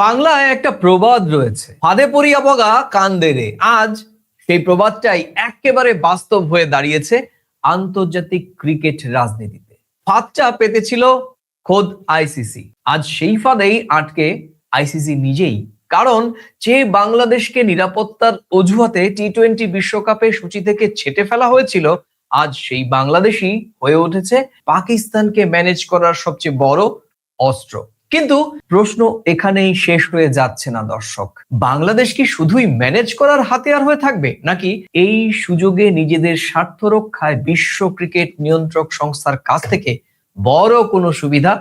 বাংলায় একটা প্রবাদ রয়েছে। ফাঁদে পড়িয়া বগা কান্দে রে। আজ সেই প্রবাদটাই একেবারে বাস্তব হয়ে দাঁড়িয়েছে আন্তর্জাতিক ক্রিকেট রাজনীতিতে। ফাঁদটা পেতেছিল খোদ আইসিসি আজ সেই ফাঁদেই আটকে আইসিসি নিজেই। কারণ যে বাংলাদেশকে নিরাপত্তার অজুহাতে টি টোয়েন্টি বিশ্বকাপে সূচি থেকে ছেটে ফেলা হয়েছিল, আজ সেই বাংলাদেশই হয়ে উঠেছে পাকিস্তানকে ম্যানেজ করার সবচেয়ে বড় অস্ত্র। কিন্তু প্রশ্ন এখানেই শেষ হয়ে যাচ্ছে না, দর্শক। বাংলাদেশ কি শুধুই ম্যানেজ করার হাতিয়ার হয়ে থাকবে, নাকি এই সুযোগে নিজেদের স্বার্থ রক্ষায় বিশ্ব ক্রিকেট নিয়ন্ত্রক সংস্থার কাছ থেকে বড় কোনো সুবিধা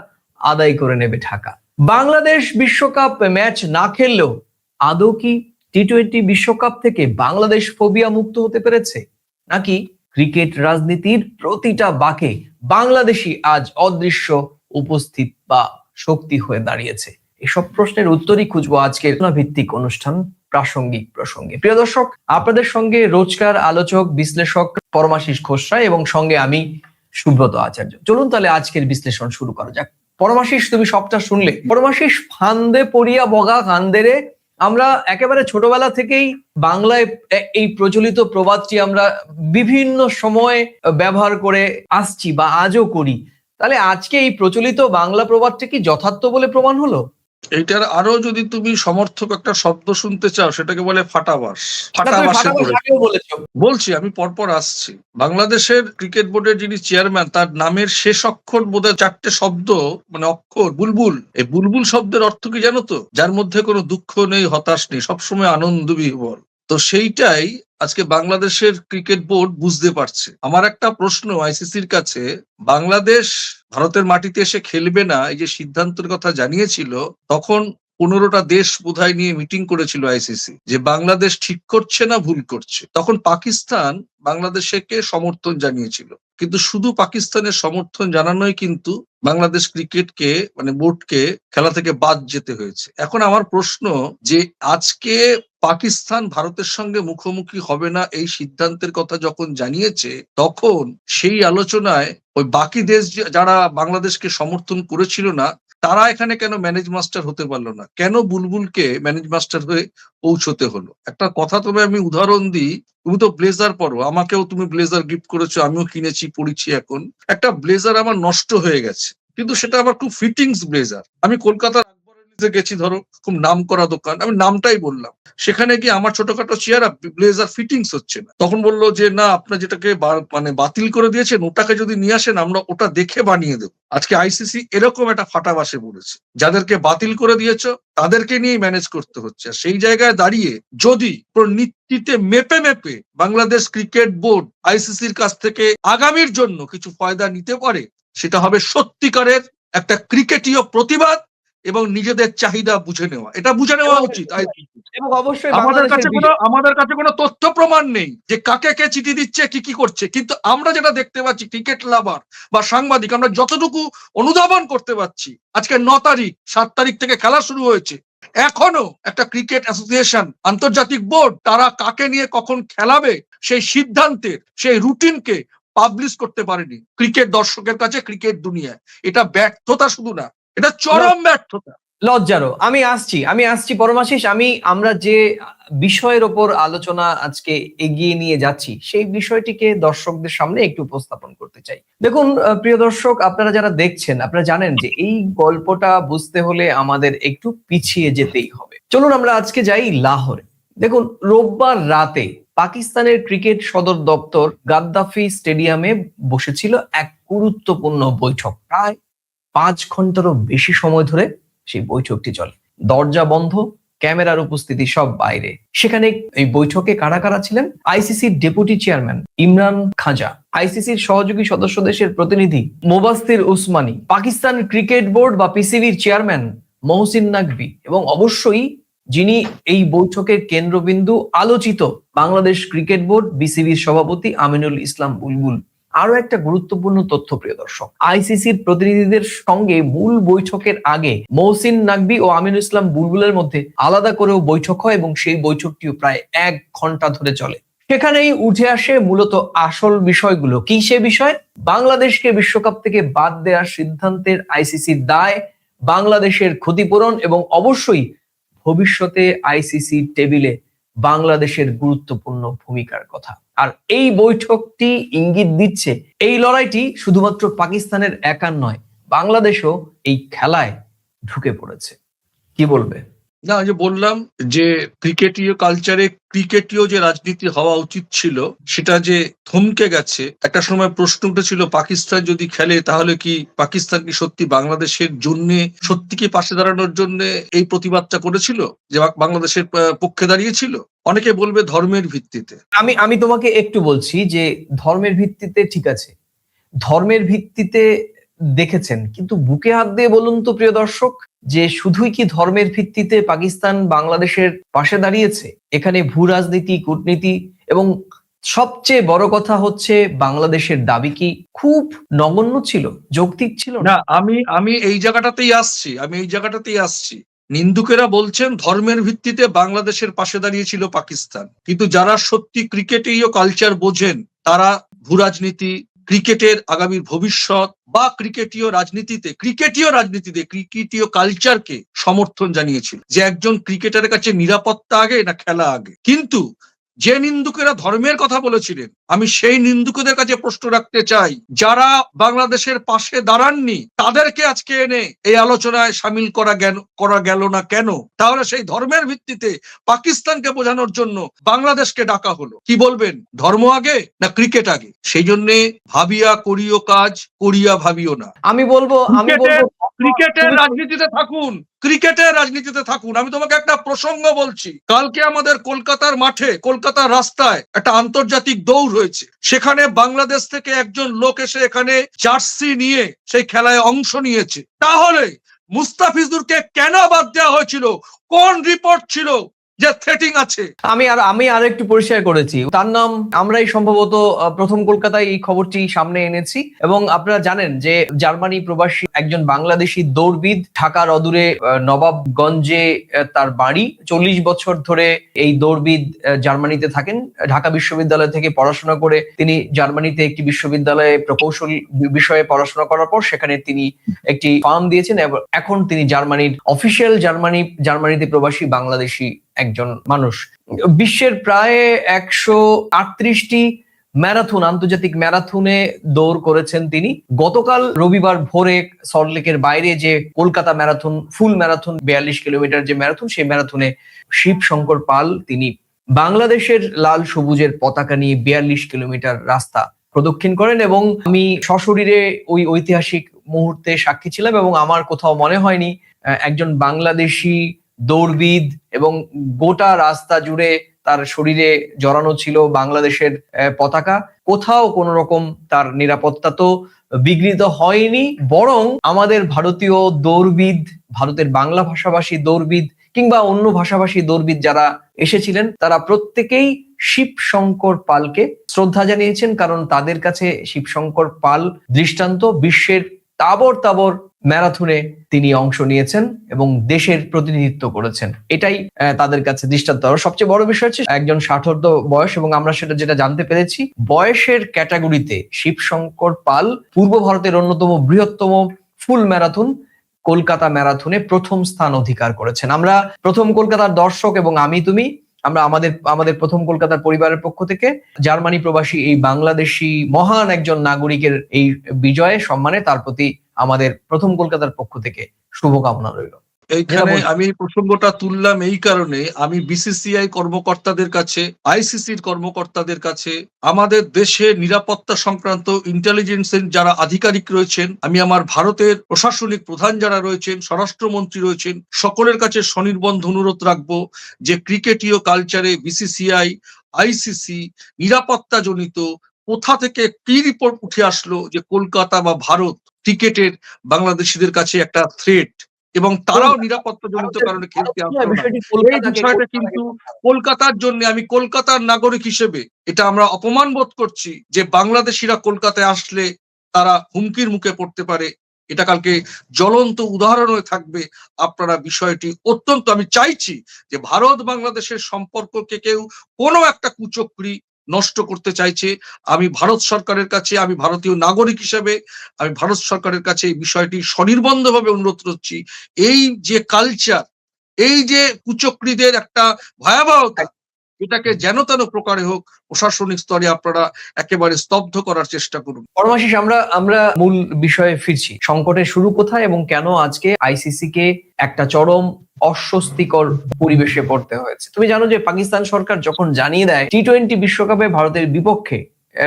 আদায় করে নেবে ঢাকা? বাংলাদেশ বিশ্বকাপ ম্যাচ না খেললেও আদৌ কি টি টোয়েন্টি বিশ্বকাপ থেকে বাংলাদেশ ফোবিয়া মুক্ত হতে পেরেছে? নাকি ক্রিকেট রাজনীতির প্রতিটা বাকে বাংলাদেশি আজ অদৃশ্য উপস্থিত বা শক্তি হয়ে দাঁড়িয়েছে। এসব প্রশ্নের উত্তরই খুঁজবো আজকের ভিত্তিক অনুষ্ঠান প্রাসঙ্গিক প্রসঙ্গে। প্রিয় দর্শক, আপনাদের সঙ্গে রোজকার আলোচক, বিশ্লেষক পরমাশিস খোসরা এবং সঙ্গে আমি সুব্রত আচার্য। চলুন তাহলে আজকের বিশ্লেষণ শুরু করা যাক। পরমাশিস, তুমি সবটা শুনলে। পরমাশিস ফান্দে পড়িয়া বগা কান্দেরে আমরা একেবারে ছোটবেলা থেকেই বাংলায় এই প্রচলিত প্রবাদটি আমরা বিভিন্ন সময় ব্যবহার করে আসছি বা আজও করি। তাহলে আজকে এই প্রচলিত বাংলা প্রবাদটি কি যথার্থ বলে প্রমাণ হলো? এইটার আরও যদি তুমি সমর্থক একটা শব্দ শুনতে চাও সেটাকে বলে ফাটাবাস। ফাটাবাসে বলছি। আমি পরপর আসছি। বাংলাদেশের ক্রিকেট বোর্ডের যিনি চেয়ারম্যান তার নামের শেষ অক্ষর বোধহয় চারটে শব্দ মানে অক্ষর বুলবুল। এই বুলবুল শব্দের অর্থ কি জানো তো? যার মধ্যে কোনো দুঃখ নেই হতাশ নেই সবসময় আনন্দ বিহবল তো সেইটাই আজকে বাংলাদেশের ক্রিকেট বোর্ড বুঝতে পারছে। আমার একটা প্রশ্ন আইসিসির কাছে, বাংলাদেশ ভারতের মাটিতে এসে খেলবে না, এই যে সিদ্ধান্তের কথা জানিয়েছিল, তখন পনেরোটা দেশ বোধহয় নিয়ে মিটিং করেছিল আইসিসি যে বাংলাদেশ ঠিক করছে না ভুল করছে। তখন পাকিস্তান বাংলাদেশকে সমর্থন জানিয়েছিল। কিন্তু শুধু পাকিস্তানের সমর্থন জানানোই কিন্তু বাংলাদেশ ক্রিকেটকে মানে বোর্ডকে খেলা থেকে বাদ যেতে হয়েছে। এখন আমার প্রশ্ন যে আজকে পাকিস্তান ভারতের সঙ্গে মুখোমুখি হবে না এই সিদ্ধান্তের কথা যখন জানিয়েছে, তখন সেই আলোচনায় ওই বাকি দেশ যারা বাংলাদেশকে সমর্থন করেছিল না তারা এখানে কেন ম্যানেজ মাস্টার হতে পারল না? কেন বুলবুলকে ম্যানেজ মাস্টার হয়ে পৌঁছতে হলো? একটা কথা তবে আমি উদাহরণ দিই, তুমি তো ব্লেজার পরো, আমাকেও তুমি ব্লেজার গিফট করেছ, আমিও কিনেছি, পড়েছি এখন। একটা ব্লেজার আমার নষ্ট হয়ে গেছে, কিন্তু সেটা আমার খুব ফিটিংস ব্লেজার আমি কলকাতার গেছি, ধরো খুব নাম করা দোকান। আমি নামটাই বললাম। সেখানে গিয়ে আমার ছোটখাটো চেয়ার ব্লেজার ফিটিংস হচ্ছে না। তখন বলল যে, না, আপনার যেটাকে মানে বাতিল করে দিয়েছেন, ওটাকে যদি নিয়ে আসেন, আমরা ওটা দেখে বানিয়ে দেবো। আজকে আইসিসি এরকম একটা ফাটাবাসে পড়েছে। যাদেরকে বাতিল করে দিয়েছ, তাদেরকে নিয়ে ম্যানেজ করতে হচ্ছে। আর সেই জায়গায় দাঁড়িয়ে যদি নীতিতে মেপে মেপে বাংলাদেশ ক্রিকেট বোর্ড আইসিসির কাছ থেকে আগামীর জন্য কিছু ফয়দা নিতে পারে, সেটা হবে সত্যিকারের একটা ক্রিকেটীয় প্রতিবাদ এবং নিজেদের চাহিদা বুঝে নেওয়া। এটা বুঝে নেওয়া উচিত আমাদের কাছে কোনো আমাদের কাছে কোনো তথ্য প্রমাণ নেই যে কাকে কে চিঠি দিচ্ছে কি কি করছে। কিন্তু আমরা যেটা দেখতে পাচ্ছি ক্রিকেট লাভার বা সাংবাদিক আমরা যতটুকু অনুধাবন করতে পারছি আজকে ন তারিখ সাত তারিখ থেকে খেলা শুরু হয়েছে। এখনও একটা ক্রিকেট অ্যাসোসিয়েশন আন্তর্জাতিক বোর্ড তারা কাকে নিয়ে কখন খেলাবে সেই সিদ্ধান্তের সেই রুটিনকে পাবলিশ করতে পারেনি। ক্রিকেট দর্শকের কাছে ক্রিকেট দুনিয়ায়। এটা ব্যর্থতা শুধু না এটা চরম ব্যর্থতা। লজ্জারও। আমি আসছি আমি আসছি পরমাশিস আমি আমরা যে বিষয়ের ওপর আলোচনা আজকে এগিয়ে নিয়ে যাচ্ছি সেই বিষয়টিকে দর্শকদের সামনে একটু উপস্থাপন করতে চাই। দেখুন প্রিয় দর্শক আপনারা যারা দেখছেন আপনারা জানেন যে এই গল্পটা বুঝতে হলে আমাদের একটু পিছিয়ে যেতেই হবে। চলুন আমরা আজকে যাই লাহোরে। দেখুন রোববার রাতে পাকিস্তানের ক্রিকেট সদর দপ্তর গাদ্দাফি স্টেডিয়ামে বসেছিল এক গুরুত্বপূর্ণ বৈঠক। প্রায় পাঁচ ঘন্টারও বেশি সময় ধরে সেই বৈঠকটি চলে। দরজা বন্ধ, ক্যামেরার উপস্থিতি সব বাইরে। সেখানে এই বৈঠকে কারা কারা ছিলেন? আইসিসির ডেপুটি চেয়ারম্যান ইমরান খাজা, আইসিসির সহযোগী সদস্য দেশের প্রতিনিধি মোবাস্তির উসমানী, পাকিস্তান ক্রিকেট বোর্ড বা পিসিবির চেয়ারম্যান মহসিন নাকভি এবং অবশ্যই যিনি এই বৈঠকের কেন্দ্রবিন্দু আলোচিত বাংলাদেশ ক্রিকেট বোর্ড বিসিবির সভাপতি আমিনুল ইসলাম বুলবুল। আরও একটা গুরুত্বপূর্ণ তথ্য, প্রিয় দর্শক। আইসিসির প্রতিনিধিদের সঙ্গে মূল বৈঠকের আগে মৌসিন নাকবি ও আমিনুল ইসলাম বুলবুলের মধ্যে আলাদা করেও বৈঠক হয় এবং সেই বৈঠকটিও প্রায় এক ঘণ্টা ধরে চলে। সেখানেই উঠে আসে মূলত আসল বিষয়গুলো। কি সে বিষয়? বাংলাদেশকে বিশ্বকাপ থেকে বাদ দেওয়ার সিদ্ধান্তের আইসিসির দায়, বাংলাদেশের ক্ষতিপূরণ এবং অবশ্যই ভবিষ্যতে আইসিসি টেবিলে বাংলাদেশের গুরুত্বপূর্ণ ভূমিকার কথা। আর এই বৈঠকটি ইঙ্গিত দিচ্ছে, এই লড়াইটি শুধুমাত্র পাকিস্তানের একার নয়, বাংলাদেশও এই খেলায় ঢুকে পড়েছে। কি বলবে? না যে বললাম যে ক্রিকেটীয় কালচারে ক্রিকেটীয় যে রাজনীতি হওয়া উচিত ছিল, সেটা যে থমকে গেছে, একটা সময় প্রশ্ন উঠেছিল, পাকিস্তান যদি খেলে তাহলে কি পাকিস্তান কি সত্যি বাংলাদেশের জন্য, সত্যি কি পাশে দাঁড়ানোর জন্য এই প্রতিবাদটা করেছিল? যে বাংলাদেশের পক্ষে দাঁড়িয়েছিল? অনেকে বলবে ধর্মের ভিত্তিতে। আমি আমি তোমাকে একটু বলছি যে ধর্মের ভিত্তিতে ঠিক আছে। ধর্মের ভিত্তিতে দেখেছেন কিন্তু বুকে হাত দিয়ে বলুন তো প্রিয় দর্শক যে শুধুই কি ধর্মের ভিত্তিতে পাকিস্তান বাংলাদেশের পাশে দাঁড়িয়েছে? এখানে ভূ রাজনীতি কূটনীতি এবং সবচেয়ে বড় কথা হচ্ছে বাংলাদেশের দাবি কি খুব নগণ্য ছিল যৌক্তিক ছিল না? না আমি আমি এই জায়গাটাতেই আসছি আমি এই জায়গাটাতেই আসছি। নিন্দুকেরা বলছেন ধর্মের ভিত্তিতে বাংলাদেশের পাশে দাঁড়িয়েছিল পাকিস্তান। কিন্তু যারা সত্যি ক্রিকেটীয় কালচার বোঝেন, তারা ভূরাজনীতি, ক্রিকেটের আগামীর ভবিষ্যৎ বা ক্রিকেটীয় রাজনীতিতে ক্রিকেটীয় রাজনীতিতে, ক্রিকেটীয় কালচারকে সমর্থন জানিয়েছিল। যে একজন ক্রিকেটারের কাছে নিরাপত্তা আগে না খেলা আগে। কিন্তু যে নিন্দুকেরা ধর্মের কথা বলেছিলেন আমি সেই নিন্দুকদের কাছে প্রশ্ন রাখতে চাই। যারা বাংলাদেশের পাশে দাঁড়াননি তাদেরকে আজকে এনে এই আলোচনায় সামিল করা গেল করা গেল না কেন? তাহলে সেই ধর্মের ভিত্তিতে পাকিস্তানকে বোঝানোর জন্য বাংলাদেশকে ডাকা হলো। কি বলবেন? ধর্ম আগে না ক্রিকেট আগে? সেই জন্যে ভাবিয়া করিও কাজ করিয়া ভাবিও না। আমি বলব আমি ক্রিকেটের- বলব ক্রিকেটের রাজনীতিতে থাকুন। ক্রিকেটের রাজনীতিতে থাকুন। আমি তোমাকে একটা প্রসঙ্গ বলছি। কালকে আমাদের কলকাতার মাঠে কলকাতার রাস্তায় একটা আন্তর্জাতিক দৌড় হয়েছে। সেখানে বাংলাদেশ থেকে একজন লোক এসে এখানে জার্সি নিয়ে সেই খেলায় অংশ নিয়েছে। তাহলে মুস্তাফিজুরকে কেন বাদ দেওয়া হয়েছিল? কোন রিপোর্ট ছিল? যে থ্রেটিং আছে। আমি আর আমি আর একটু পরিষ্কার করেছি। তার নাম, আমরাই সম্ভবত প্রথম কলকাতায় এই খবরটি সামনে এনেছি। এবং আপনারা জানেন যে জার্মানি প্রবাসী একজন বাংলাদেশি দৌড়বিদ ঢাকার অদূরে নবাবগঞ্জে তার বাড়ি। চল্লিশ বছর ধরে এই দৌড়বিদ জার্মানিতে থাকেন। ঢাকা বিশ্ববিদ্যালয় থেকে পড়াশোনা করে তিনি জার্মানিতে একটি বিশ্ববিদ্যালয়ে প্রকৌশল বিষয়ে পড়াশোনা করার পর সেখানে তিনি একটি ফার্ম দিয়েছেন। এবং, এখন তিনি জার্মানির, অফিসিয়াল জার্মানি, জার্মানিতে প্রবাসী বাংলাদেশি একজন মানুষ। বিশ্বের প্রায় একশো আটত্রিশটি ম্যারাথন, আন্তর্জাতিক ম্যারাথনে দৌড় করেছেন তিনি। গতকাল রবিবার ভোরে সল্টলেকের বাইরে যে কলকাতা ম্যারাথন, ফুল ম্যারাথন, বিয়াল্লিশ কিলোমিটার যে ম্যারাথন, সেই ম্যারাথনে শিব শঙ্কর পাল, তিনি বাংলাদেশের লাল সবুজের পতাকা নিয়ে বিয়াল্লিশ কিলোমিটার রাস্তা প্রদক্ষিণ করেন এবং আমি সশরীরে ওই ঐতিহাসিক মুহূর্তে সাক্ষী ছিলাম এবং আমার কোথাও মনে হয়নি একজন বাংলাদেশি দৌড়বিদ এবং গোটা রাস্তা জুড়ে তার শরীরে জড়ানো ছিল বাংলাদেশের পতাকা। কোথাও কোনো রকম তার নিরাপত্তা তো বিঘ্নিত হয়নি, বরং আমাদের ভারতীয় দৌড়বিদ, ভারতের বাংলা ভাষাভাষী দৌড়বিদ কিংবা অন্য ভাষাভাষী দৌড়বিদ যারা এসেছিলেন, তারা প্রত্যেকেই শিব শঙ্কর পালকে শ্রদ্ধা জানিয়েছেন, কারণ তাদের কাছে শিবশঙ্কর পাল দৃষ্টান্ত বিশ্বের তাবর তাবর ম্যারাথনে তিনি অংশ নিয়েছেন এবং দেশের প্রতিনিধিত্ব করেছেন। এটাই তাদের কাছে দৃষ্টান্ত। সবচেয়ে বড় বিষয় হচ্ছে একজন ষাটোর্ধ বয়স এবং আমরা সেটা যেটা জানতে পেরেছি, বয়সের ক্যাটাগরিতে শিবশঙ্কর পাল পূর্ব ভারতের অন্যতম বৃহত্তম ফুল ম্যারাথন, কলকাতা ম্যারাথনে প্রথম স্থান অধিকার করেছেন। আমরা প্রথম কলকাতার দর্শক এবং আমি তুমি, আমরা আমাদের আমাদের প্রথম কলকাতার পরিবারের পক্ষ থেকে জার্মানি প্রবাসী এই বাংলাদেশি মহান একজন নাগরিকের এই বিজয়ে সম্মানে তার প্রতি আমাদের প্রথম কলকাতার পক্ষ থেকে শুভকামনা রইল। এইখানে আমি এই প্রসঙ্গটা তুললাম এই কারণে আমি বিসিসিআই কর্মকর্তাদের কাছে আইসিসির কর্মকর্তাদের কাছে আমাদের দেশে নিরাপত্তা সংক্রান্ত ইন্টেলিজেন্সের যারা আধিকারিক রয়েছেন আমি আমার ভারতের প্রশাসনিক প্রধান যারা রয়েছেন স্বরাষ্ট্রমন্ত্রী রয়েছেন সকলের কাছে স্বনির্বন্ধ অনুরোধ রাখব যে ক্রিকেটীয় কালচারে বিসিসিআই আইসিসি নিরাপত্তা জনিত কোথা থেকে কি রিপোর্ট উঠে আসলো যে কলকাতা বা ভারত ক্রিকেটের বাংলাদেশিদের কাছে একটা থ্রেট এবং তারাও নিরাপত্তা জনিত কারণে খেলতে এই বিষয়টা কিন্তু কলকাতার জন্য আমি কলকাতার নাগরিক হিসেবে এটা আমরা অপমান বোধ করছি যে বাংলাদেশিরা কলকাতায় আসলে তারা হুমকির মুখে পড়তে পারে। এটা কালকে জ্বলন্ত উদাহরণ হয়ে থাকবে। আপনারা বিষয়টি অত্যন্ত আমি চাইছি যে ভারত বাংলাদেশের সম্পর্ককে কেউ কোনো একটা কুচক্রি নষ্ট করতে চাইছে। আমি ভারত সরকারের কাছে, আমি ভারতীয় নাগরিক হিসেবে, আমি ভারত সরকারের কাছে এই বিষয়টি স্বনির্বন্ধভাবে অনুরোধ করছি। এই যে কালচার এই যে কুচক্রীদের একটা ভয়াবহতা এটাকে যেন তেন প্রকারে হোক প্রশাসনিক স্তরে আপনারা একেবারে স্তব্ধ করার চেষ্টা করুন। পরমাশিস, আমরা আমরা মূল বিষয়ে ফিরছি। সংকটের শুরু কোথায় এবং কেন আজকে আইসিসি কে একটা চরম অস্বস্তিকর পরিবেশে পড়তে হয়েছে? তুমি জানো যে পাকিস্তান সরকার যখন জানিয়ে দেয় টি টোয়েন্টি বিশ্বকাপে ভারতের বিপক্ষে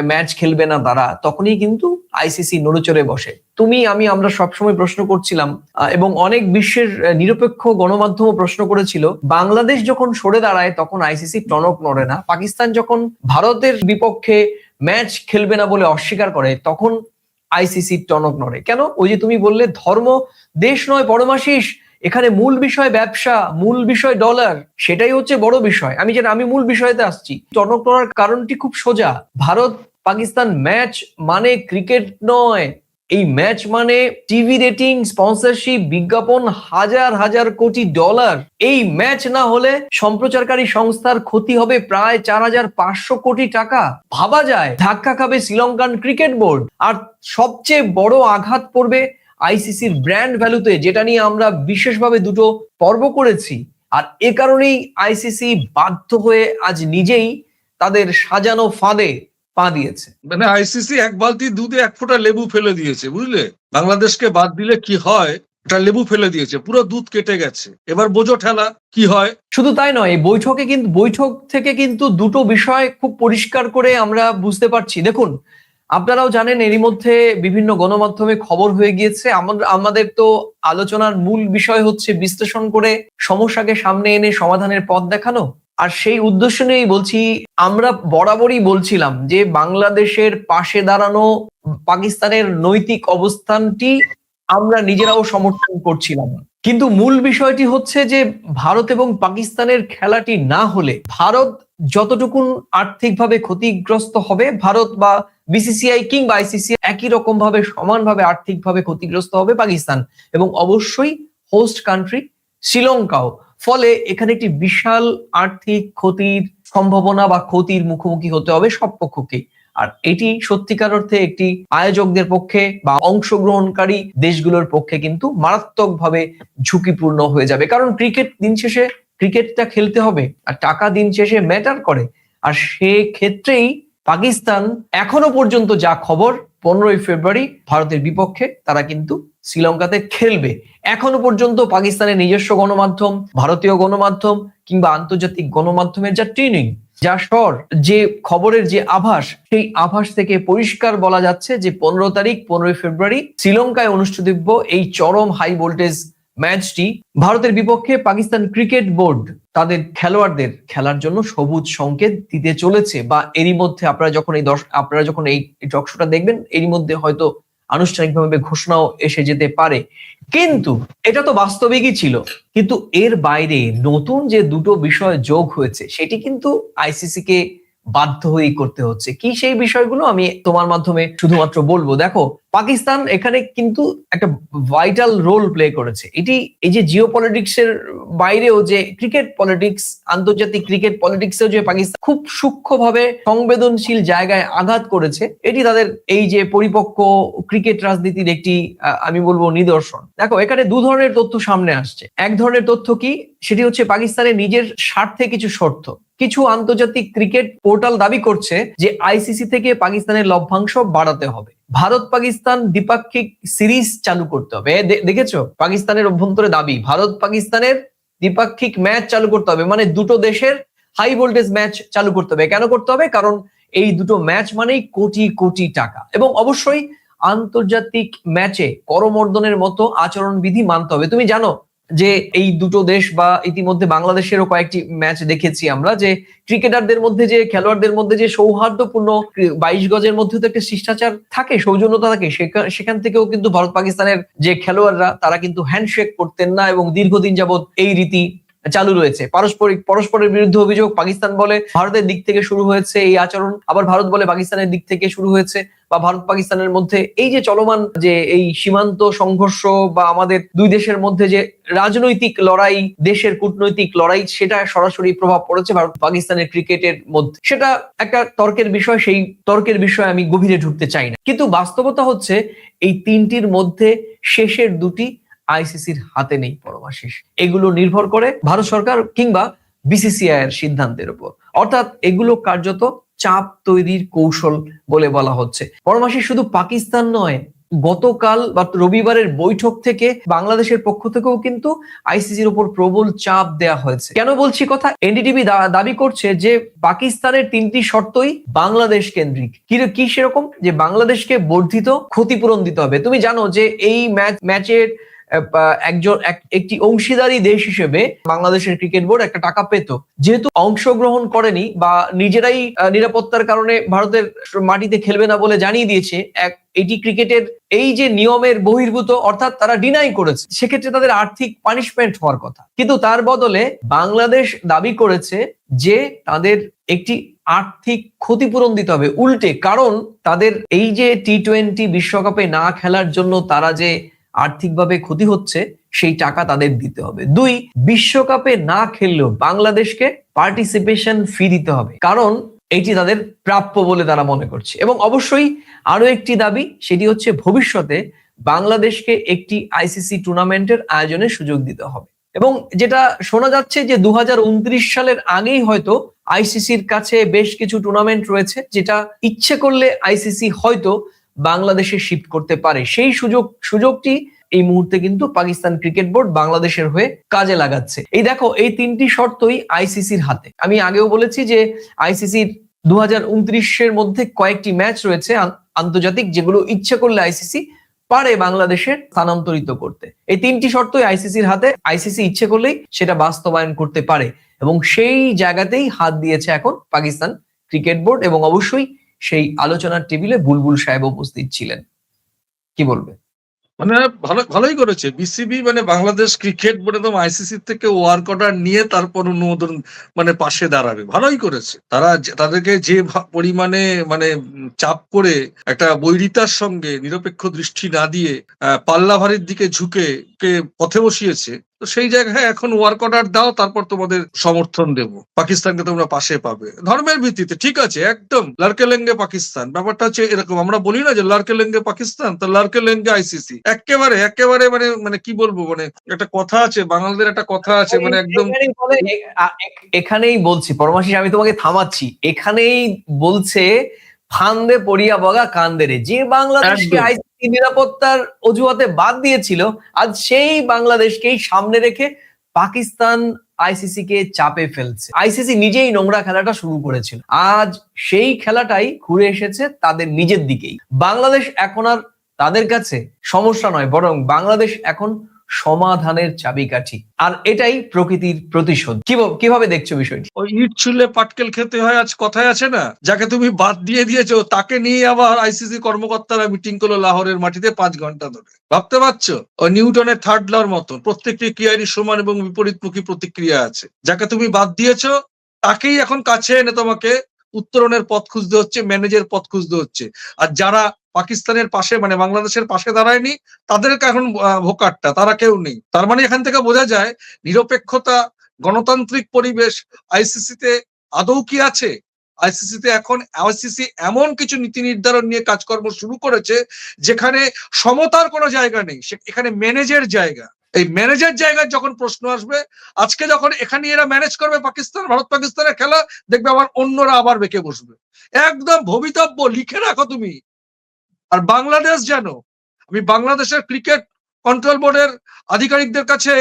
ম্যাচ খেলবে না তারা, তখনই কিন্তু আইসিসি নড়েচড়ে বসে। তুমি, আমি, আমরা সবসময় প্রশ্ন করছিলাম এবং অনেক বিশ্বের নিরপেক্ষ গণমাধ্যমও প্রশ্ন করেছিল, বাংলাদেশ যখন সরে দাঁড়ায়, তখন আইসিসি টনক নড়ে না। পাকিস্তান যখন ভারতের বিপক্ষে ম্যাচ খেলবে না বলে অস্বীকার করে, তখন আইসিসি টনক নড়ে। কেন? ওই যে তুমি বললে, ধর্ম দেশ নয়, পরমাশিস। এখানে মূল বিষয় ব্যবসা, মূল বিষয় ডলার সেটাই হচ্ছে বড় বিষয়। আমি যেটা আমি মূল বিষয়তে আসছি। টনক নড়ার কারণটি খুব সোজা। ভারত, পাকিস্তান ম্যাচ মানে ক্রিকেট নয়। এই ম্যাচ মানে টিভি রেটিং স্পন্সরশিপ বিজ্ঞাপন হাজার হাজার কোটি ডলার এই ম্যাচ না হলে সম্প্রচারকারী সংস্থার ক্ষতি হবে প্রায় চার হাজার পাঁচশো কোটি টাকা। ভাবা যায়, ধাক্কা খাবে শ্রীলঙ্কান ক্রিকেট বোর্ড আর সবচেয়ে বড় আঘাত পড়বে আইসিসির ব্র্যান্ড ভ্যালুতে যেটা নিয়ে আমরা বিশেষভাবে দুটো পর্ব করেছি আর এ কারণেই আইসিসি বাধ্য হয়ে আজ নিজেই তাদের সাজানো ফাঁদে পা দিয়েছে। মানে আইসিসি এক বালতি দুধে এক ফোঁটা লেবু ফেলে দিয়েছে বুঝলে? বাংলাদেশকে বাদ দিলে কি হয়? ওটা লেবু ফেলে দিয়েছে পুরো দুধ কেটে গেছে। এবার বোঝো ঠেলা কি হয়? শুধু তাই নয় এই বৈঠকে কিন্তু বৈঠক থেকে কিন্তু দুটো বিষয় খুব পরিষ্কার করে আমরা বুঝতে পারছি। দেখুন আপনারাও জানেন এরই মধ্যে বিভিন্ন গণমাধ্যমে খবর হয়ে গিয়েছে। আমাদের তো আলোচনার মূল বিষয় হচ্ছে বিশ্লেষণ করে সমস্যাকে সামনে এনে সমাধানের পথ দেখানো। আর সেই উদ্দেশ্য নিয়েই বলছি, আমরা বরাবরই বলছিলাম যে বাংলাদেশের পাশে দাঁড়ানো পাকিস্তানের নৈতিক অবস্থানটি আমরা নিজেরাও সমর্থন করছিলাম। কিন্তু মূল বিষয়টি হচ্ছে যে ভারত এবং পাকিস্তানের খেলাটি না হলে ভারত যতটুকুন আর্থিকভাবে ক্ষতিগ্রস্ত হবে, ভারত বা বিসিসিআই কিংবা আইসিসি একই রকম ভাবে সমানভাবে আর্থিকভাবে ক্ষতিগ্রস্ত হবে পাকিস্তান এবং অবশ্যই হোস্ট কান্ট্রি শ্রীলঙ্কাও। ফলে এখানে একটি বিশাল আর্থিক ক্ষতির সম্ভাবনা বা ক্ষতির মুখোমুখি হতে হবে সব পক্ষকেই আর এটি সত্যিকার অর্থে একটি আয়োজকদের পক্ষে বা অংশগ্রহণকারী দেশগুলোর পক্ষে কিন্তু মারাত্মকভাবে ঝুঁকিপূর্ণ হয়ে যাবে। কারণ ক্রিকেট দিন শেষে, ক্রিকেটটা খেলতে হবে আর টাকা দিন শেষে ম্যাটার করে। আর সে ক্ষেত্রেই পাকিস্তান এখনও পর্যন্ত যা খবর, পনেরোই ফেব্রুয়ারি ভারতের বিপক্ষে তারা কিন্তু শ্রীলঙ্কাতে খেলবে। এখনও পর্যন্ত পাকিস্তানের নিজস্ব গণমাধ্যম, ভারতীয় গণমাধ্যম কিংবা আন্তর্জাতিক গণমাধ্যমের যা ট্রেনিং যা স্বর, যে খবরের যে আভাস, সেই আভাস থেকে পরিষ্কার বলা যাচ্ছে যে পনেরো তারিখ, পনেরোই ফেব্রুয়ারি শ্রীলঙ্কায় অনুষ্ঠিতব্য এই চরম হাই ভোল্টেজ ম্যাচটি ভারতের বিপক্ষে পাকিস্তান ক্রিকেট বোর্ড তাদের খেলোয়াড়দের খেলার জন্য সবুজ সংকেত দিতে চলেছে বা এরই মধ্যে আপনারা যখন এই দশ আপনারা যখন এই টকশোটা দেখবেন, এরই মধ্যে হয়তো আনুষ্ঠানিকভাবে ঘোষণাও এসে যেতে পারে। কিন্তু এটা তো বাস্তবিকই ছিল। কিন্তু এর বাইরে নতুন যে দুটো বিষয় যোগ হয়েছে, সেটি কিন্তু আইসিসি কে বাধ্য হয়েই করতে হচ্ছে। কি সেই বিষয়গুলো আমি তোমার মাধ্যমে শুধুমাত্র বলব? দেখো পাকিস্তান এখানে কিন্তু একটা ভাইটাল রোল প্লে করেছে। এটি, এই যে জিও পলিটিক্স এর বাইরেও যে ক্রিকেট পলিটিক্স আন্তর্জাতিক ক্রিকেট পলিটিক্সেও যে পাকিস্তান খুব সূক্ষ্মভাবে সংবেদনশীল জায়গায় আঘাত করেছে, এটি তাদের এই যে পরিপক্ক ক্রিকেট রাজনীতির একটি আমি বলব নিদর্শন। দেখো, এখানে দু ধরনের তথ্য সামনে আসছে। এক ধরনের তথ্য কি? সেটি হচ্ছে পাকিস্তানের নিজের স্বার্থে কিছু শর্ত। কিছু আন্তর্জাতিক ক্রিকেট পোর্টাল দাবি করছে যে আইসিসি থেকে পাকিস্তানের লভ্যাংশ বাড়াতে হবে। ভারত পাকিস্তান দ্বিপাক্ষিক সিরিজ চালু করতে হবে। দেখেছ? পাকিস্তানের অভ্যন্তরে দাবি, ভারত পাকিস্তানের দ্বিপাক্ষিক ম্যাচ চালু করতে হবে। মানে দুটো দেশের হাই ভোল্টেজ ম্যাচ চালু করতে হবে। কেন করতে হবে? কারণ এই দুটো ম্যাচ মানেই কোটি কোটি টাকা। এবং অবশ্যই আন্তর্জাতিক ম্যাচে করমর্দনের মতো আচরণবিধি মানতে হবে। তুমি জানো যে এই দুটো দেশ বা ইতিমধ্যে বাংলাদেশেরও কয়েকটি ম্যাচ দেখেছি আমরা, যে ক্রিকেটারদের মধ্যে যে, খেলোয়াড়দের মধ্যে যে সৌহার্দ্যপূর্ণ বাইশ গজের মধ্যে তো একটা শিষ্টাচার থাকে, সৌজন্যতা থাকে, সেখা- সেখান থেকেও কিন্তু ভারত পাকিস্তানের যে খেলোয়াড়রা, তারা কিন্তু হ্যান্ডশেক করতেন না এবং দীর্ঘদিন যাবৎ এই রীতি চালু রয়েছে। পারস্পরিক, পরস্পরের বিরুদ্ধে অভিযোগ, পাকিস্তান বলে ভারতের দিক থেকে শুরু হয়েছে এই আচরণ, আবার ভারত বলে পাকিস্তানের দিক থেকে শুরু হয়েছে। বা ভারত পাকিস্তানের মধ্যে এই যে চলমান যে এই সীমান্ত সংঘর্ষ বা আমাদের দুই দেশের মধ্যে যে রাজনৈতিক লড়াই, দেশের কূটনৈতিক লড়াই, সেটা সরাসরি প্রভাব পড়েছে ভারত পাকিস্তানের ক্রিকেটের মধ্যে। সেটা একটা তর্কের বিষয়, সেই তর্কের বিষয়ে আমি গভীরে ঢুকতে চাই না। কিন্তু বাস্তবতা হচ্ছে, এই তিনটির মধ্যে শেষের দুটি আইসিসির হাতে নেই পরমাশিস এগুলো নির্ভর করে ভারত সরকার কিংবা বিসিসিআই এর সিদ্ধান্তের উপর। অর্থাৎ এগুলো কার্যত চাপ তৈরির কৌশল বলে বলা হচ্ছে। পরমাশিস শুধু পাকিস্তান নয়, গতকাল বা রবিবারের বৈঠক থেকে বাংলাদেশের পক্ষ থেকেও কিন্তু আইসিসির উপর প্রবল চাপ দেয়া হয়েছে। কেন বলছি কথা? এনডিটিভি দাবি করছে যে পাকিস্তানের তিনটি শর্তই বাংলাদেশ কেন্দ্রিক। কি কি সেরকম? যে বাংলাদেশকে বর্ধিত, ক্ষতিপূরণ দিতে হবে। তুমি জানো যে এই ম্যাচ, ম্যাচের একজন, এক- একটি অংশীদারি দেশ হিসেবে বাংলাদেশের ক্রিকেট বোর্ড একটা টাকা পেত। যেহেতু অংশগ্রহণ করেনি বা নিজেরাই নিরাপত্তার কারণে ভারতের মাটিতে খেলবে না বলে জানিয়ে দিয়েছে, এক, এটি ক্রিকেটের এই যে নিয়মের বহির্ভূত অর্থাৎ তারা ডিনাই করেছে, সেক্ষেত্রে তাদের আর্থিক পানিশমেন্ট হওয়ার কথা। কিন্তু তার বদলে বাংলাদেশ দাবি করেছে যে তাদের একটি আর্থিক ক্ষতিপূরণ দিতে হবে উল্টে, কারণ তাদের এই যে টি টোয়েন্টি বিশ্বকাপে না খেলার জন্য তারা যে আর্থিকভাবে ক্ষতি হচ্ছে, সেই টাকা তাদের দিতে হবে। দুই, বিশ্বকাপে না খেললেও বাংলাদেশকে পার্টিসিপেশন ফি দিতে হবে। কারণ এটি তাদের প্রাপ্য বলে তারা মনে করছে। এবং অবশ্যই আরও একটি দাবি, সেটি হচ্ছে ভবিষ্যতে বাংলাদেশকে একটি আইসিসি টুর্নামেন্টের আয়োজনের সুযোগ দিতে হবে। এবং যেটা শোনা যাচ্ছে যে দু হাজার উনত্রিশ সালের আগেই হয়তো আইসিসির কাছে বেশ কিছু টুর্নামেন্ট রয়েছে, যেটা ইচ্ছে করলে আইসিসি হয়তো বাংলাদেশে শিফট করতে পারে। সেই সুযোগ, সুযোগটি এই মুহূর্তে কিন্তু পাকিস্তান ক্রিকেট বোর্ড বাংলাদেশের হয়ে কাজে লাগাচ্ছে। এই দেখো, এই তিনটি শর্তই আইসিসির হাতে। আমি আগেও বলেছি যে আইসিসির দু উনত্রিশের মধ্যে কয়েকটি ম্যাচ রয়েছে আন্তর্জাতিক, যেগুলো ইচ্ছে করলে আইসিসি পারে বাংলাদেশের স্থানান্তরিত করতে। এই তিনটি শর্তই আইসিসির হাতে। আইসিসি ইচ্ছে করলেই সেটা বাস্তবায়ন করতে পারে। এবং সেই জায়গাতেই হাত দিয়েছে এখন পাকিস্তান ক্রিকেট বোর্ড এবং অবশ্যই সেই আলোচনার টেবিলে বুলবুল সাহেব উপস্থিত ছিলেন। কি বলবে? মানে ভালো, ভালোই করেছে। বিসিবি মানে বাংলাদেশ ক্রিকেট বোর্ড একদম আইসিসি থেকে ওয়ার্ক অর্ডার নিয়ে তারপর অনুমোদন মানে পাশে দাঁড়াবে। ভালোই করেছে। তারা তাদেরকে যে পরিমাণে মানে চাপ করে একটা বৈরিতার সঙ্গে নিরপেক্ষ দৃষ্টি না দিয়ে পাল্লাভারির দিকে ঝুঁকে পথে বসিয়েছে তো সেই জায়গায় এখন ওয়ার্ক অর্ডার দাও তারপর তোমাদের সমর্থন দেব। পাকিস্তানকে তোমরা পাশে পাবে। ধর্মের ভিত্তিতে ঠিক আছে একদম। লার্কেলেঙ্গে পাকিস্তান। ব্যাপারটা হচ্ছে এরকম আমরা বলি না যে লার্কেলেঙ্গে পাকিস্তান তো লার্কেলেঙ্গে আইসিসি একেবারে একেবারে মানে মানে কি বলব মানে একটা কথা আছে বাঙালিদের একটা কথা আছে মানে একদম এখানেই বলছি পরমাশিস আমি তোমাকে থামাচ্ছি। এখানেই বলছে ফান্দে পড়িয়া বগা কান্দে রে। যে বাংলাদেশকে। আইসিসি নিরাপত্তার অজুহাতে বাদ দিয়েছিল, আজ সেই বাংলাদেশকেই সামনে রেখে পাকিস্তান আইসিসি কে চাপে ফেলছে। আইসিসি নিজেই নোংরা খেলাটা শুরু করেছিল। আজ সেই খেলাটাই ঘুরে এসেছে তাদের নিজের দিকেই। বাংলাদেশ এখন আর তাদের কাছে সমস্যা নয়, বরং বাংলাদেশ এখন সমাধানের চাবিকাঠি। আর এটাই প্রকৃতির প্রতিশোধ। কিভাবে- দেখছ বিষয়টি? ওই ইট ছুলে পাটকেল খেতে হয়, আজ কথায় আছে না? যাকে তুমি বাদ দিয়ে দিয়েছ, তাকে নিয়ে আবার আইসিসি কর্মকর্তারা মিটিং করল লাহোরের মাটিতে পাঁচ ঘণ্টা ধরে। ভাবতে পারছ? ওই নিউটনের থার্ড লর মতন প্রত্যেকটি ক্রিয়ারই সমান এবং বিপরীতমুখী প্রতিক্রিয়া আছে। যাকে তুমি বাদ দিয়েছ, তাকেই এখন কাছে এনে তোমাকে উত্তরণের পথ খুঁজতে হচ্ছে, ম্যানেজের পথ খুঁজতে হচ্ছে। আর যারা পাকিস্তানের পাশে মানে বাংলাদেশের পাশে দাঁড়ায়নি। তাদেরকে এখন আহ, ভোকাটটা তারা কেউ নেই। তার মানে এখান থেকে বোঝা যায় নিরপেক্ষতা গণতান্ত্রিক পরিবেশ আইসিসিতে আদৌ কি আছে? আইসিসিতে এখন আইসিসি এমন কিছু নীতি নির্ধারণ নিয়ে কাজকর্ম শুরু করেছে যেখানে সমতার কোনো জায়গা নেই এখানে ম্যানেজের জায়গা। এই ম্যানেজের জায়গায় যখন প্রশ্ন আসবে আজকে যখন এখানে এরা ম্যানেজ করবে পাকিস্তান ভারত পাকিস্তানের খেলা দেখবে আবার অন্যরা আবার বেঁকে বসবে। একদম ভবিতব্য লিখে রাখো তুমি। আর বাংলাদেশ যেন, আমি বাংলাদেশের ক্রিকেট কন্ট্রোল বোর্ডের আধিকারিকদের কাছে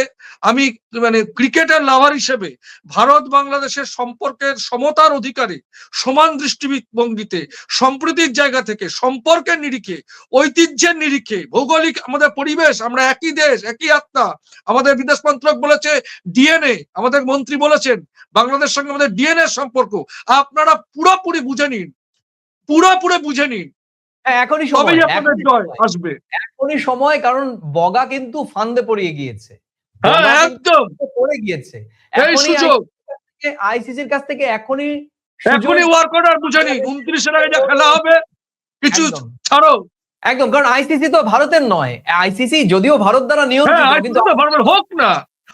আমি মানে ক্রিকেটের লাভার হিসেবে ভারত বাংলাদেশের সম্পর্কের সমতার অধিকারী, সমান দৃষ্টিভঙ্গিতে, সম্প্রীতির জায়গা থেকে, সম্পর্কের নিরিখে, ঐতিহ্যের নিরিখে, ভৌগোলিক আমাদের পরিবেশ, আমরা একই দেশ, একই আত্মা, আমাদের বিদেশ মন্ত্রক বলেছে ডিএনএ আমাদের মন্ত্রী বলেছেন, বাংলাদেশ সঙ্গে আমাদের ডিএনএ সম্পর্ক। আপনারা পুরোপুরি বুঝে নিন, পুরোপুরি বুঝে নিন এখনই সময়। এখনই জয় আসবে। এখনই সময় কারণ বগা কিন্তু ফান্দে পড়িয়ে গিয়েছে। হ্যাঁ একদম। পড়ে গিয়েছে। আইসিসির কাছ থেকে এখনই এখনই ওয়ার্ক অর্ডার বুঝে নিন। উনত্রিশের আগে খেলা হবে কিছু। ছাড়ো। একদম কারণ আইসিসি তো ভারতের নয়। আইসিসি যদিও ভারত দ্বারা হ্যাঁ নিয়ন্ত্রিত কিন্তু ভারতের হোক না।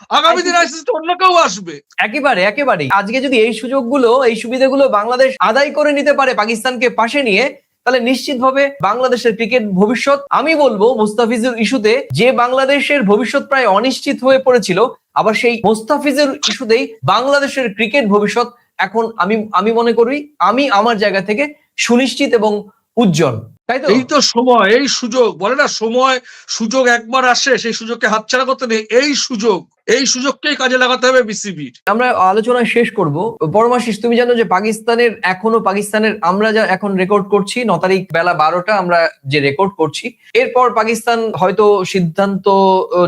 আগামী দিন আইসিসি তো অন্য কেউ আসবে। একেবারে একেবারে আজকে যদি এই সুযোগগুলো এই সুবিধাগুলো বাংলাদেশ আদায় করে নিতে পারে পাকিস্তানকে পাশে নিয়ে তাহলে নিশ্চিতভাবে বাংলাদেশের ক্রিকেট ভবিষ্যৎ, আমি বলব মুস্তাফিজের ইস্যুতে যে বাংলাদেশের ভবিষ্যৎ প্রায় অনিশ্চিত হয়ে পড়েছিল, আবার সেই মুস্তাফিজের ইস্যুতেই বাংলাদেশের ক্রিকেট ভবিষ্যৎ এখন আমি আমি মনে করি, আমি আমার জায়গা থেকে সুনিশ্চিত এবং উজ্জ্বল। তাই তো? এই তো সময়, এই সুযোগ, বলে না সময়, সুযোগ একবার আসে, সেই সুযোগকে হাতছাড়া করতে নেই, এই সুযোগ। এই সুযোগকেই কাজে লাগাতে হবে বিসিবির আমরা আলোচনা শেষ করব। পরমাশিস তুমি জানো যে পাকিস্তানের, এখনও পাকিস্তানের, আমরা যা এখন রেকর্ড করছি, ন তারিখ বেলা বারোটা আমরা যে রেকর্ড করছি, এরপর পাকিস্তান হয়তো সিদ্ধান্ত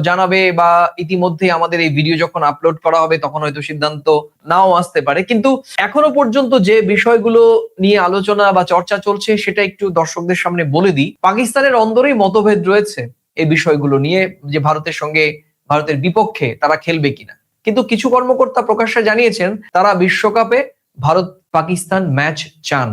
জানাবে বা ইতিমধ্যে আমাদের এই ভিডিও যখন আপলোড করা হবে, তখন হয়তো সিদ্ধান্ত নাও আসতে পারে। কিন্তু এখনও পর্যন্ত যে বিষয়গুলো নিয়ে আলোচনা বা চর্চা চলছে, সেটা একটু দর্শকদের সামনে বলে দিই। পাকিস্তানের অন্দরেই মতভেদ রয়েছে এই বিষয়গুলো নিয়ে, যে ভারতের সঙ্গে ভারতের বিপক্ষে তারা খেলবে কিনা। কিন্তু কিছু কর্মকর্তা প্রকাশ্যে জানিয়েছেন, তারা বিশ্বকাপে ভারত পাকিস্তান ম্যাচ চান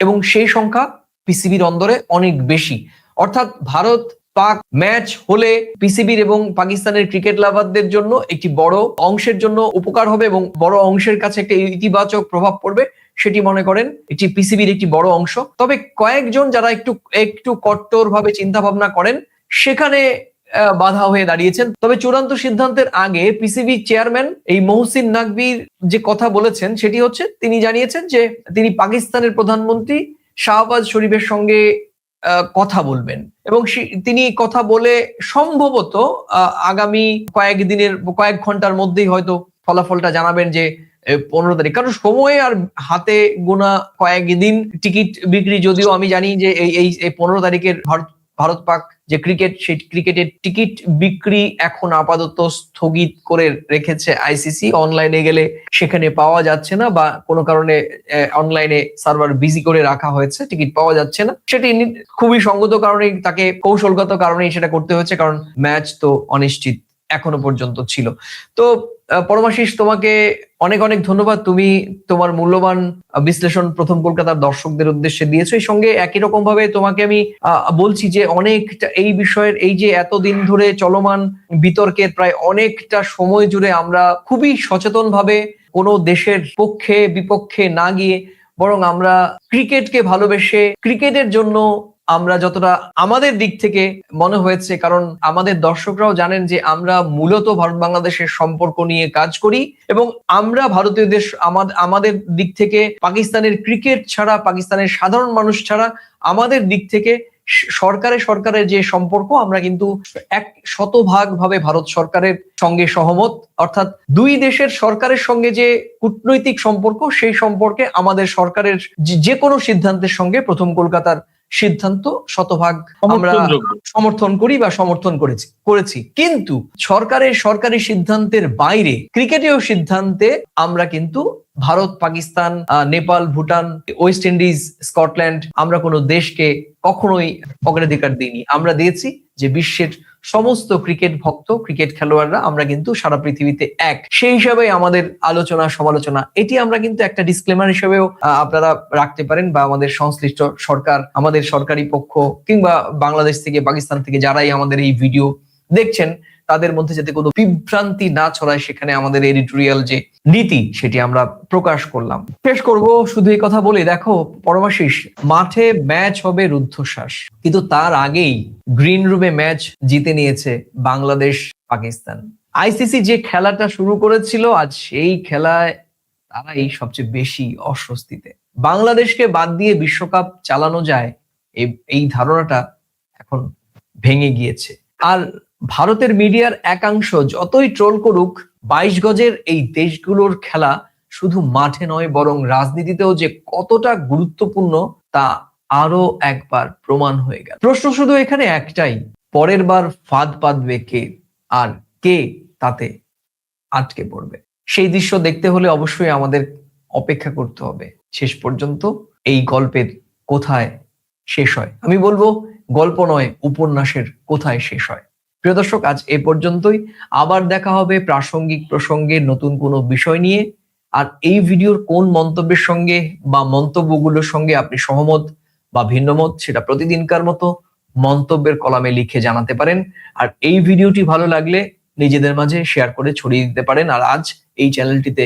এবং সেই সংখ্যা পিসিবির অন্দরে অনেক বেশি। অর্থাৎ ভারত পাক ম্যাচ হলে পিসিবির এবং পাকিস্তানের ক্রিকেট লাভারদের জন্য একটি বড় অংশের জন্য উপকার হবে এবং বড় অংশের কাছে একটা ইতিবাচক প্রভাব পড়বে, সেটি মনে করেন এটি পিসিবির একটি বড় অংশ। তবে কয়েকজন যারা একটু একটু কট্টর ভাবে চিন্তা ভাবনা করেন, সেখানে বাধা হয়ে দাঁড়িয়েছেন। তবে চূড়ান্ত সিদ্ধান্তের আগে পিসিবি চেয়ারম্যান এই মহসিন নাকবির যে কথা বলেছেন, সেটি হচ্ছে তিনি জানিয়েছেন যে তিনি পাকিস্তানের প্রধানমন্ত্রী শাহবাজ শরীফের সঙ্গে কথা বলবেন। এবং তিনি কথা বলে সম্ভবত আগামী কয়েকদিনের, কয়েক ঘণ্টার মধ্যেই হয়তো ফলাফলটা জানাবেন যে পনেরো তারিখ। কারণ সময়ে আর হাতে গোনা কয়েকদিন টিকিট বিক্রি, যদিও আমি জানি যে এই এই পনেরো তারিখের ভারত পাক যে ক্রিকেট, সেই ক্রিকেটের টিকিট বিক্রি এখন আপাতত স্থগিত করে রেখেছে আইসিসি অনলাইনে গেলে সেখানে পাওয়া যাচ্ছে না বা কোনো কারণে অনলাইনে সার্ভার বিজি করে রাখা হয়েছে, টিকিট পাওয়া যাচ্ছে না। সেটি খুবই সঙ্গত কারণে তাকে কৌশলগত কারণেই সেটা করতে হয়েছে, কারণ ম্যাচ তো অনিশ্চিত। এখনও পর্যন্ত ছিল। তো পরমাশিস তোমাকে অনেক অনেক ধন্যবাদ। তুমি তোমার মূল্যবান বিশ্লেষণ প্রথম কলকাতার দর্শকদের উদ্দেশ্যে দিয়েছ। এই সঙ্গে একই রকম ভাবে তোমাকে আমি বলছি যে অনেকটা এই বিষয়ের, এই যে এতদিন ধরে চলমান বিতর্কের প্রায় অনেকটা সময় জুড়ে আমরা খুবই সচেতন ভাবে কোনো দেশের পক্ষে, বিপক্ষে না গিয়ে বরং আমরা ক্রিকেটকে ভালোবেসে, ক্রিকেটের জন্য আমরা যতটা আমাদের দিক থেকে মনে হয়েছে, কারণ আমাদের দর্শকরাও জানেন যে আমরা মূলত ভারত বাংলাদেশের সম্পর্ক নিয়ে কাজ করি এবং আমরা ভারতীয়দের আমাদের আমাদের দিক থেকে পাকিস্তানের ক্রিকেট ছাড়া, পাকিস্তানের সাধারণ মানুষ ছাড়া আমাদের দিক থেকে সরকারে সরকারের যে সম্পর্ক, আমরা কিন্তু এক শতভাগ ভাবে ভারত সরকারের সঙ্গে সহমত। অর্থাৎ দুই দেশের সরকারের সঙ্গে যে কূটনৈতিক সম্পর্ক, সেই সম্পর্কে আমাদের সরকারের যে কোনো সিদ্ধান্তের সঙ্গে প্রথম কলকাতার সিদ্ধান্ত শতভাগ আমরা সমর্থন করি বা সমর্থন করেছি করেছি। কিন্তু সরকারের সরকারি সিদ্ধান্তের বাইরে ক্রিকেটীয় সিদ্ধান্তে আমরা কিন্তু Bharat, Pakistan Nepal, Bhutan, West Indies, Scotland, আমরা কোনো দেশকে কখনোই অগ্রাধিকার দিইনি। আমরা দিয়েছি যে বিশ্বের সমস্ত ক্রিকেট ভক্ত, ক্রিকেট খেলোয়াড়রা আমরা কিন্তু সারা পৃথিবীতে এক। সেই হিসাবে আমাদের আলোচনা, সমালোচনা, এটি আমরা কিন্তু একটা ডিসক্লেমার হিসেবেও আপনারা রাখতে পারেন বা আমাদের সংশ্লিষ্ট সরকার, আমাদের সরকারি পক্ষ কিংবা বাংলাদেশ থেকে, পাকিস্তান থেকে যারাই আমাদের এই ভিডিও দেখছেন, তাদের মধ্যে যাতে কোনো বিভ্রান্তি না ছড়ায়, সেখানে আমাদের এডিটোরিয়াল যে নীতি, সেটি আমরা প্রকাশ করলাম। শেষ করব শুধু এই কথা বলে, দেখো, পরমাশিস, মাঠে ম্যাচ হবে রুদ্ধশ্বাস। কিন্তু তার আগেই গ্রিন রুমে ম্যাচ জিতে নিয়েছে বাংলাদেশ, পাকিস্তান। আইসিসি যে খেলাটা শুরু করেছিল, আজ সেই খেলায় তারাই সবচেয়ে বেশি অস্বস্তিতে। বাংলাদেশকে বাদ দিয়ে বিশ্বকাপ চালানো যায় এই- ধারণাটা এখন ভেঙে গিয়েছে। আর ভারতের মিডিয়ার একাংশ যতই ট্রোল করুক, বাইশ গজের এই দেশগুলোর খেলা শুধু মাঠে নয়, বরং রাজনীতিতেও যে কতটা গুরুত্বপূর্ণ তা আরও একবার প্রমাণ হয়ে গেল। প্রশ্ন শুধু এখানে একটাই, পরের বার ফাঁদ পাতবে কে আর কে তাতে আটকে পড়বে? সেই দৃশ্য দেখতে হলে অবশ্যই আমাদের অপেক্ষা করতে হবে। শেষ পর্যন্ত এই গল্পের কোথায় শেষ হয়? আমি বলব, গল্প নয়, উপন্যাসের কোথায় শেষ হয়? প্রিয় দর্শক, আজ এ পর্যন্তই। আবার দেখা হবে প্রাসঙ্গিক প্রসঙ্গে নতুন কোনো বিষয় নিয়ে। আর এই ভিডিওর কোন মন্তব্যের সঙ্গে বা মন্তব্যগুলোর সঙ্গে আপনি সহমত বা ভিন্নমত সেটা প্রতিদিনকার মতো মন্তব্যের কলামে লিখে জানাতে পারেন। আর এই ভিডিওটি ভালো লাগলে নিজেদের মাঝে শেয়ার করে ছড়িয়ে দিতে পারেন। আর আজ এই চ্যানেলটিতে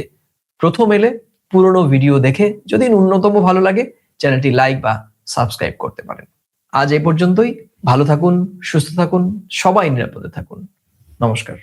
প্রথম এলে পুরনো ভিডিও দেখে যদি ন্যূনতম ভালো লাগে, চ্যানেলটি লাইক বা সাবস্ক্রাইব করতে পারেন। আজ এই পর্যন্তই। ভালো থাকুন সুস্থ থাকুন সবাই নিরাপদে থাকুন। নমস্কার।